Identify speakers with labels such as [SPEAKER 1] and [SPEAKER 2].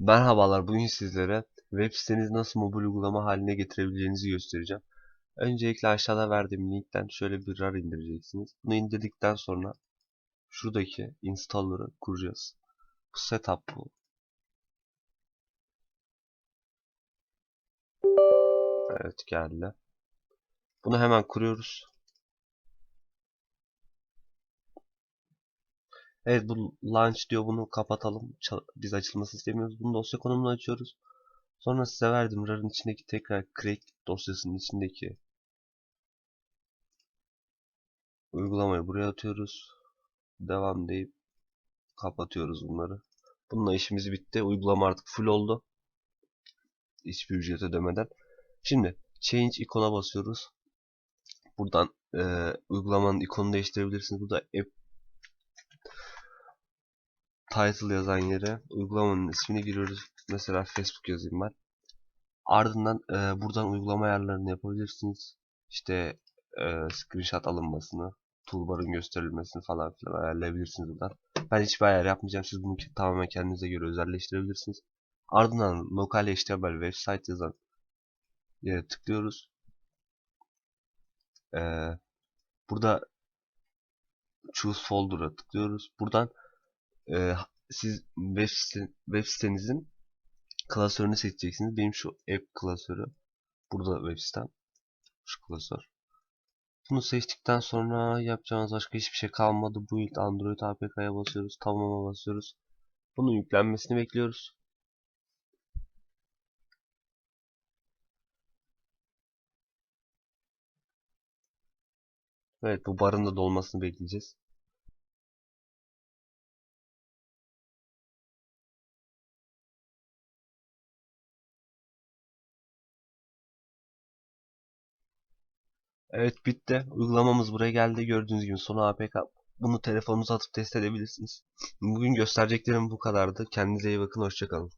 [SPEAKER 1] Merhabalar, bugün sizlere web sitenizi nasıl mobil uygulama haline getirebileceğinizi göstereceğim. Öncelikle aşağıda verdiğim linkten şöyle bir RAR indireceksiniz. Bunu indirdikten sonra şuradaki installer'ı kuracağız. Bu setup bu. Evet geldi. Bunu hemen kuruyoruz. Evet bu launch diyor bunu kapatalım. Biz açılması istemiyoruz. Bunu dosya konumunu açıyoruz. Sonra size verdim RAR'ın içindeki tekrar create dosyasının içindeki uygulamayı buraya atıyoruz. Devam deyip kapatıyoruz bunları. Bununla işimiz bitti. Uygulama artık full oldu. Hiçbir ücret ödemeden. Şimdi change ikona basıyoruz. Buradan e, uygulamanın ikonunu değiştirebilirsiniz. Burada app title yazan yere uygulamanın ismini giriyoruz. Mesela Facebook yazayım ben. Ardından e, buradan uygulama ayarlarını yapabilirsiniz. İşte e, screenshot alınmasını, toolbar'ın gösterilmesini falan filan ayarlayabilirsiniz buradan. Ben hiçbir ayar yapmayacağım. Siz bunu tamamen kendinize göre özelleştirebilirsiniz. Ardından lokal HTML website yazan yere tıklıyoruz. E, burada choose folder'a tıklıyoruz. Buradan e, siz web, site, web sitenizin klasörünü seçeceksiniz. Benim şu app klasörü. Burada web sitem. Şu klasör. Bunu seçtikten sonra yapacağımız başka hiçbir şey kalmadı. Bu ilk Android APK'ya basıyoruz. Tamam'a basıyoruz. Bunun yüklenmesini bekliyoruz. Evet bu barın da dolmasını bekleyeceğiz. Evet bitti. Uygulamamız buraya geldi. Gördüğünüz gibi sonu APK. Bunu telefonunuza atıp test edebilirsiniz. Bugün göstereceklerim bu kadardı. Kendinize iyi bakın. Hoşçakalın.